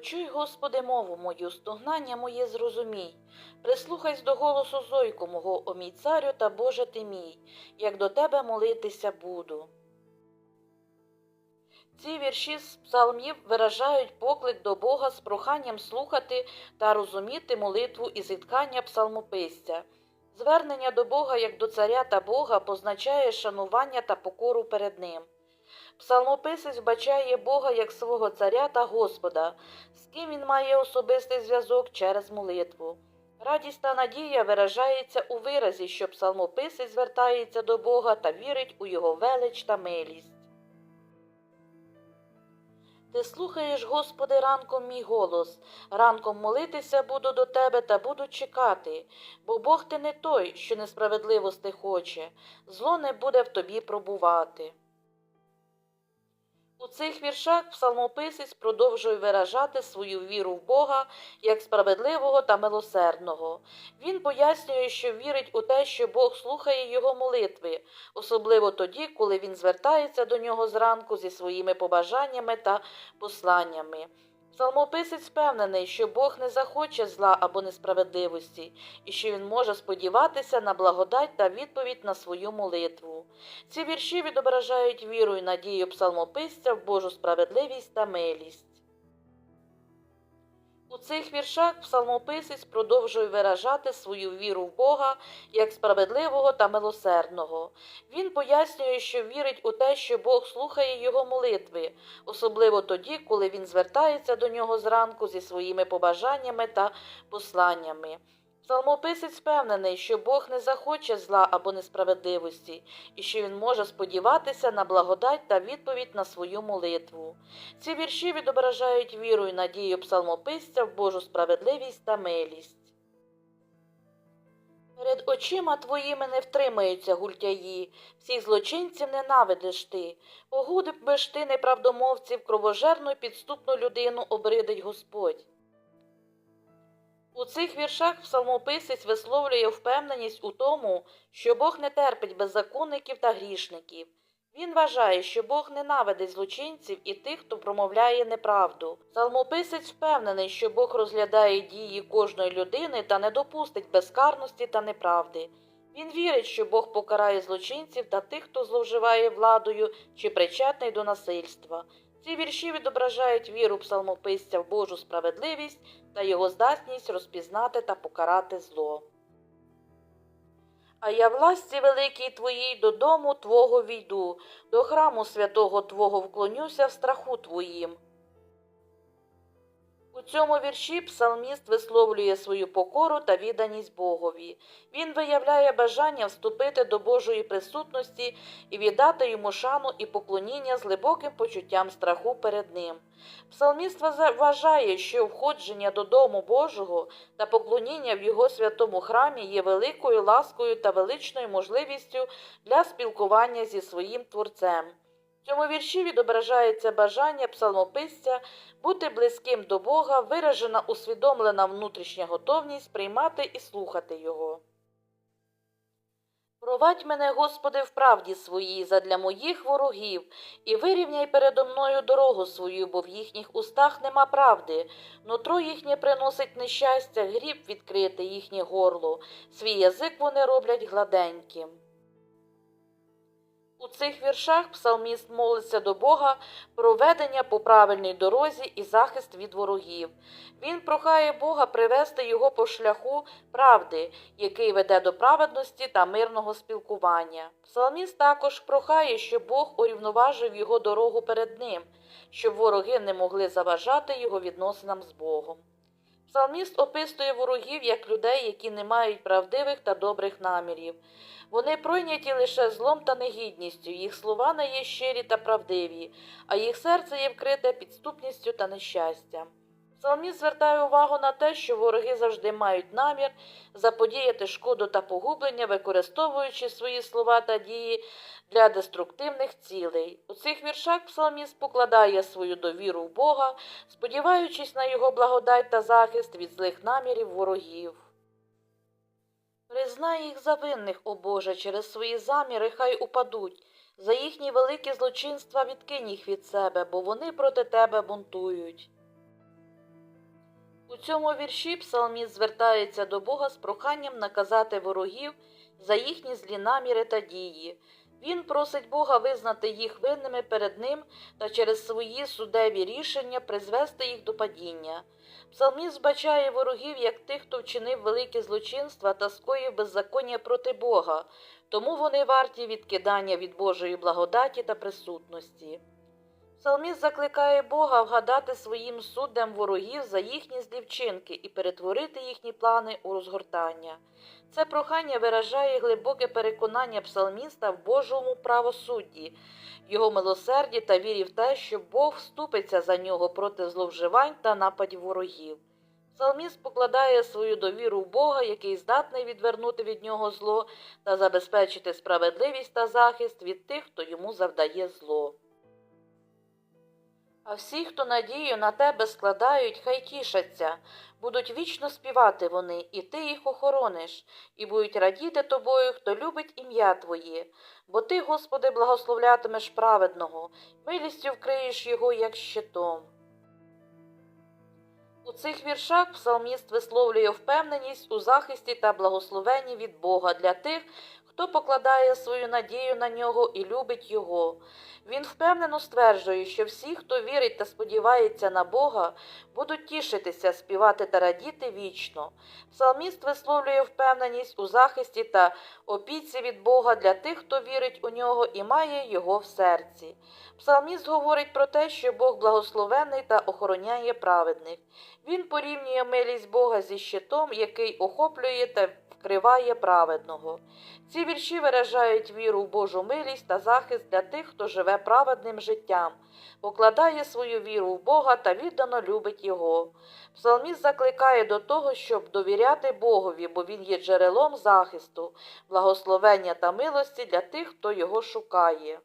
Почуй, Господи, мову мою, стогнання моє зрозумій. Прислухайся до голосу зойку мого, о мій царю та Боже ти мій, як до тебе молитися буду. Ці вірші з псалмів виражають поклик до Бога з проханням слухати та розуміти молитву і зіткання псалмописця. Звернення до Бога як до царя та Бога позначає шанування та покору перед ним. Псалмописець бачає Бога як свого царя та Господа, з ким він має особистий зв'язок через молитву. Радість та надія виражається у виразі, що псалмописець звертається до Бога та вірить у його велич та милість. Ти слухаєш, Господи, ранком мій голос, ранком молитися буду до тебе та буду чекати, бо Бог ти не той, що несправедливости хоче, зло не буде в тобі пробувати. У цих віршах псалмописець продовжує виражати свою віру в Бога як справедливого та милосердного. Він пояснює, що вірить у те, що Бог слухає його молитви, особливо тоді, коли він звертається до нього зранку зі своїми побажаннями та посланнями. Псалмописець впевнений, що Бог не захоче зла або несправедливості, і що він може сподіватися на благодать та відповідь на свою молитву. Ці вірші відображають віру і надію псалмописця в Божу справедливість та милість. У цих віршах псалмописець продовжує виражати свою віру в Бога як справедливого та милосердного. Він пояснює, що вірить у те, що Бог слухає його молитви, особливо тоді, коли він звертається до нього зранку зі своїми побажаннями та посланнями. Псалмописець впевнений, що Бог не захоче зла або несправедливості, і що він може сподіватися на благодать та відповідь на свою молитву. Ці вірші відображають віру і надію псалмописця в Божу справедливість та милість. Перед очима твоїми не втримаються гультяї, всіх злочинців ненавидиш ти. Погудив ж ти неправдомовців, кровожерну й підступну людину обридить Господь. У цих віршах псалмописець висловлює впевненість у тому, що Бог не терпить беззаконників та грішників. Він вважає, що Бог ненавидить злочинців і тих, хто промовляє неправду. Псалмописець впевнений, що Бог розглядає дії кожної людини та не допустить безкарності та неправди. Він вірить, що Бог покарає злочинців та тих, хто зловживає владою чи причетний до насильства. Ці вірші відображають віру псалмописця в Божу справедливість та його здатність розпізнати та покарати зло. А я власті великій твоїй додому Твого війду, до храму святого Твого вклонюся в страху Твоїм. У цьому вірші псалміст висловлює свою покору та відданість Богові. Він виявляє бажання вступити до Божої присутності і віддати йому шану і поклоніння з глибоким почуттям страху перед ним. Псалміст вважає, що входження до дому Божого та поклоніння в його святому храмі є великою ласкою та величною можливістю для спілкування зі своїм Творцем. Цьому вірші відображається бажання псалмописця бути близьким до Бога, виражена усвідомлена внутрішня готовність приймати і слухати Його. Провадь мене, Господи, в правді своїй задля моїх ворогів, і вирівняй передо мною дорогу свою, бо в їхніх устах нема правди. Нутро їхнє приносить нещастя, гріб відкрити їхнє горло, свій язик вони роблять гладеньким. У цих віршах псалміст молиться до Бога про ведення по правильній дорозі і захист від ворогів. Він прохає Бога привести його по шляху правди, який веде до праведності та мирного спілкування. Псалміст також прохає, щоб Бог урівноважив його дорогу перед ним, щоб вороги не могли заважати його відносинам з Богом. Псалміст описує ворогів як людей, які не мають правдивих та добрих намірів. Вони пройняті лише злом та негідністю, їх слова не є щирі та правдиві, а їх серце є вкрите підступністю та нещастям. Псалміст звертає увагу на те, що вороги завжди мають намір заподіяти шкоду та погублення, використовуючи свої слова та дії для деструктивних цілей. У цих віршах псалміст покладає свою довіру в Бога, сподіваючись на його благодать та захист від злих намірів ворогів. Признай їх за винних, о Боже, через свої заміри хай упадуть. За їхні великі злочинства відкинь їх від себе, бо вони проти тебе бунтують. У цьому вірші псалміст звертається до Бога з проханням наказати ворогів за їхні злі наміри та дії. Він просить Бога визнати їх винними перед ним та через свої судеві рішення призвести їх до падіння. Псалміст збачає ворогів як тих, хто вчинив великі злочинства та скоїв беззаконня проти Бога, тому вони варті відкидання від Божої благодаті та присутності. Псалміст закликає Бога вгадати своїм суддям ворогів за їхні злі вчинки і перетворити їхні плани у розгортання. Це прохання виражає глибоке переконання псалміста в Божому правосудді, його милосерді та вірі в те, що Бог вступиться за нього проти зловживань та нападів ворогів. Псалміст покладає свою довіру в Бога, який здатний відвернути від нього зло та забезпечити справедливість та захист від тих, хто йому завдає зло. А всі, хто надію на тебе складають, хай тішаться, будуть вічно співати вони, і ти їх охорониш, і будуть радіти тобою, хто любить ім'я Твоє, бо ти, Господи, благословлятимеш праведного, милістю вкриєш його, як щитом. У цих віршах псалміст висловлює впевненість у захисті та благословенні від Бога для тих, хто покладає свою надію на нього і любить його. Він впевнено стверджує, що всі, хто вірить та сподівається на Бога, будуть тішитися, співати та радіти вічно. Псалміст висловлює впевненість у захисті та опіці від Бога для тих, хто вірить у нього і має його в серці. Псалміст говорить про те, що Бог благословений та охороняє праведних. Він порівнює милість Бога зі щитом, який охоплює та вкриває праведного. Ці вірші виражають віру в Божу милість та захист для тих, хто живе праведним життям, покладає свою віру в Бога та віддано любить Його. Псалміст закликає до того, щоб довіряти Богові, бо Він є джерелом захисту, благословення та милості для тих, хто його шукає.